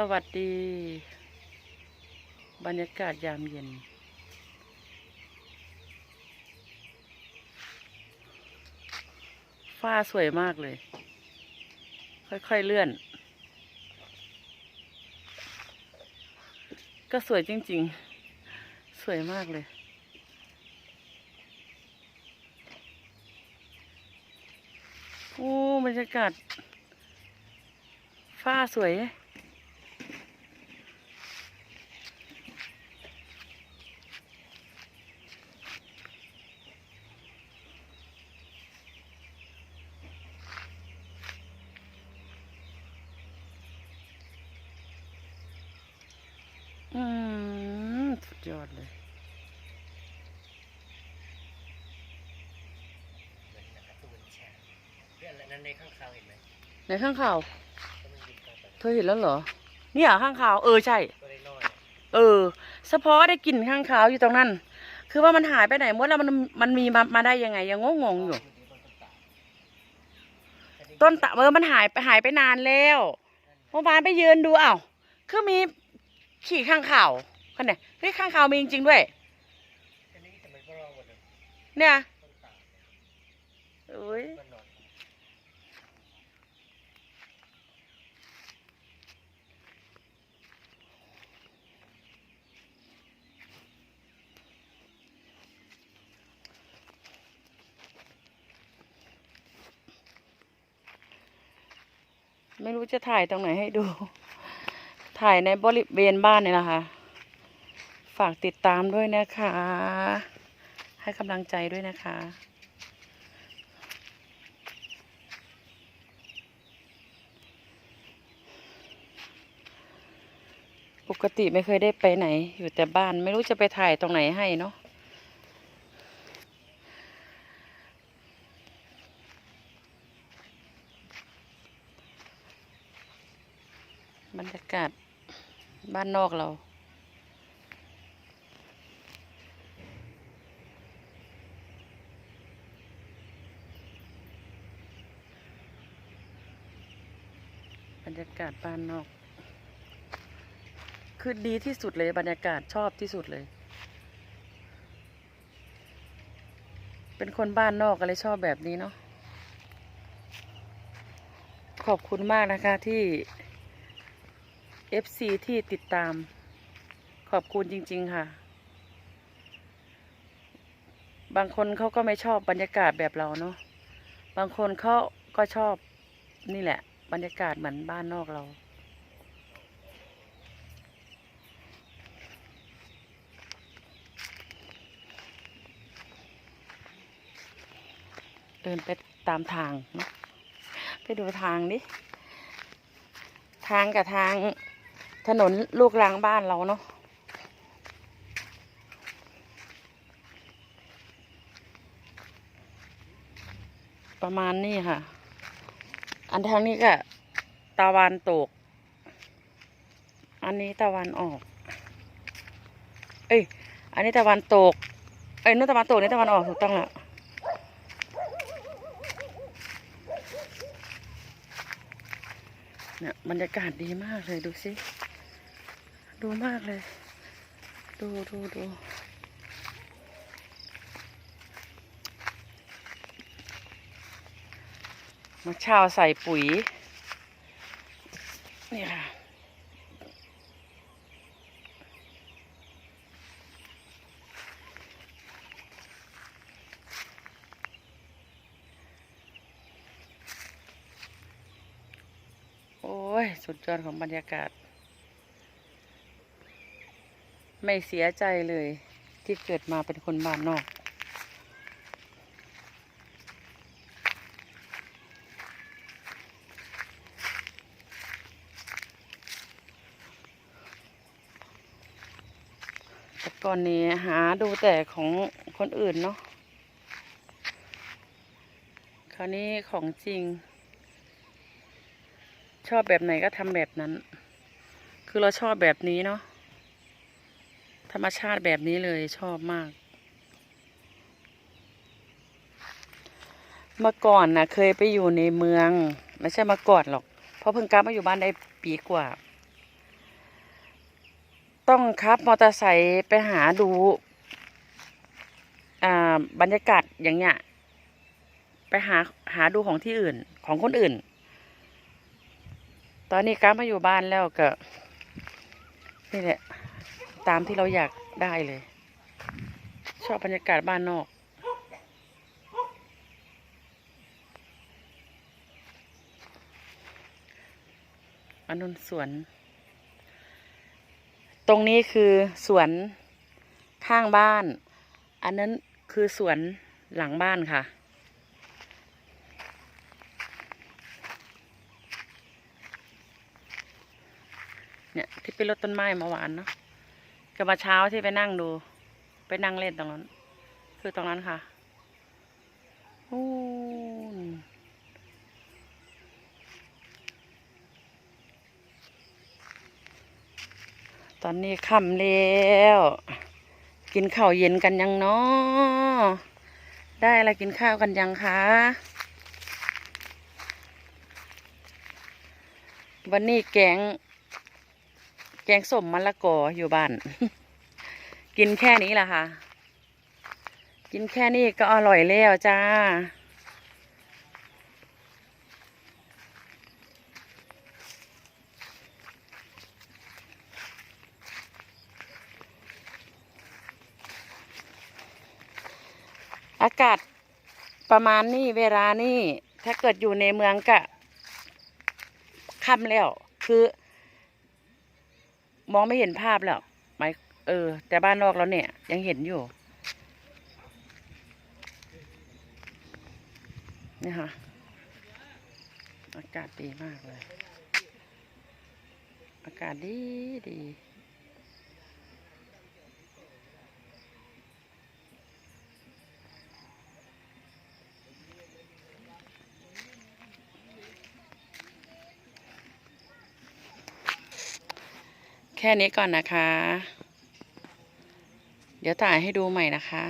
สวัสดี บรรยากาศยามเย็น ฟ้าสวยมากเลย ค่อยๆเลื่อน ก็สวยจริงๆ สวยมากเลย โอ้ บรรยากาศ ฟ้าสวย อืมสุดยอดเลยไรนั้นในข้างคาวเห็นไหมในข้างข่าวเธอเห็นแล้วเหรอ เนี่ยข้างข่าวเออใช่ เออเฉพาะได้กลิ่นข้างข่าวอยู่ตรงนั้น คือว่ามันหายไปไหนหมดแล้วมันมันมีมามาได้ยังไง ยังงงงอยู่ ต้นตะเออมันหายไปหายไปนานแล้วเมื่อวานไปยืนดูอ้าวคือมี ขี่ข้างข่าวคนไหนเฮ้ยข้างข่าวมีจริงๆด้วยเนี่ยโอ้ยไม่รู้จะถ่ายตรงไหนให้ดู ถ่ายในบริเวณบ้านเนี่ยนะคะ ฝากติดตามด้วยนะคะ ให้กำลังใจด้วยนะคะปกติไม่เคยได้ไปไหน อยู่แต่บ้านไม่รู้จะไปถ่ายตรงไหนให้เนาะบรรยากาศ บ้านนอกเราบรรยากาศบ้านนอก คือดีที่สุดเลยบรรยากาศชอบที่สุดเลย เป็นคนบ้านนอกก็เลยชอบแบบนี้เนาะขอบคุณมากนะคะที่ FC ที่ติดตาม ขอบคุณจริง ๆ ค่ะ บางคนเขาก็ไม่ชอบบรรยากาศแบบเราเนาะบางคนเขาก็ชอบนี่แหละ บรรยากาศเหมือนบ้านนอกเราเดินไปตามทาง ไปดูทางดิ ทางกับทาง ถนนลูกรังบ้านเราเนาะประมาณนี้ค่ะ อันทางนี้ก็ตะวันตก อันนี้ตะวันออก เอ้ย อันนี้ตะวันตก เอ้ยนู่นตะวันตกนี่ตะวันออกถูกต้องละเนี่ยบรรยากาศดีมากเลยดูสิ ดูมากเลย ดูดูดูมาเช้าใส่ปุ๋ย นี่ค่ะโอ้ย สุดยอดของบรรยากาศ ไม่เสียใจเลยที่เกิดมาเป็นคนบ้านนอก แต่ก่อนนี้หาดูแต่ของคนอื่นเนาะคราวนี้ของจริง ชอบแบบไหนก็ทำแบบนั้น คือเราชอบแบบนี้เนาะ ธรรมชาติแบบนี้เลยชอบมาก เมื่อก่อนนะเคยไปอยู่ในเมือง ไม่ใช่เมื่อก่อนหรอก เพราะเพิ่งกลับมาอยู่บ้านได้ปีกว่า ต้องขับมอเตอร์ไซค์ไปหาดูอ่าบรรยากาศอย่างเงี้ยไปหาหาดูของที่อื่นของคนอื่น ตอนนี้ก้ามาอยู่บ้านแล้วก็นี่แหละ ตามที่เราอยากได้เลย ชอบบรรยากาศบ้านนอกอันนุนสวน ตรงนี้คือสวนข้างบ้าน อันนั้นคือสวนหลังบ้านค่ะเนี่ยที่เป็นรถต้นไม้เมื่อวานเนาะ กับมาเช้าที่ไปนั่งดู ไปนั่งเล่นตรงนั้น คือตรงนั้นค่ะอู้ตอนนี้ค่ำแล้ว กินข้าวเย็นกันยังเนาะได้อะไรกินข้าวกันยังคะวันนี้แกง แกงส้มมะละกออยู่บ้าน กินแค่นี้แหละค่ะ กินแค่นี้ก็อร่อยแล้วจ้าอากาศประมาณนี้เวลานี่ถ้าเกิดอยู่ในเมืองก็ค่ำแล้ว คือ มองไม่เห็นภาพแล้วหมายเออ แต่บ้านนอกแล้วเนี่ย ยังเห็นอยู่นี่ค่ะอากาศดีมากเลย อากาศดีดี ค่นี้ก่อนนะคะ เดี๋ยวถ่ายให้ดูใหม่นะคะ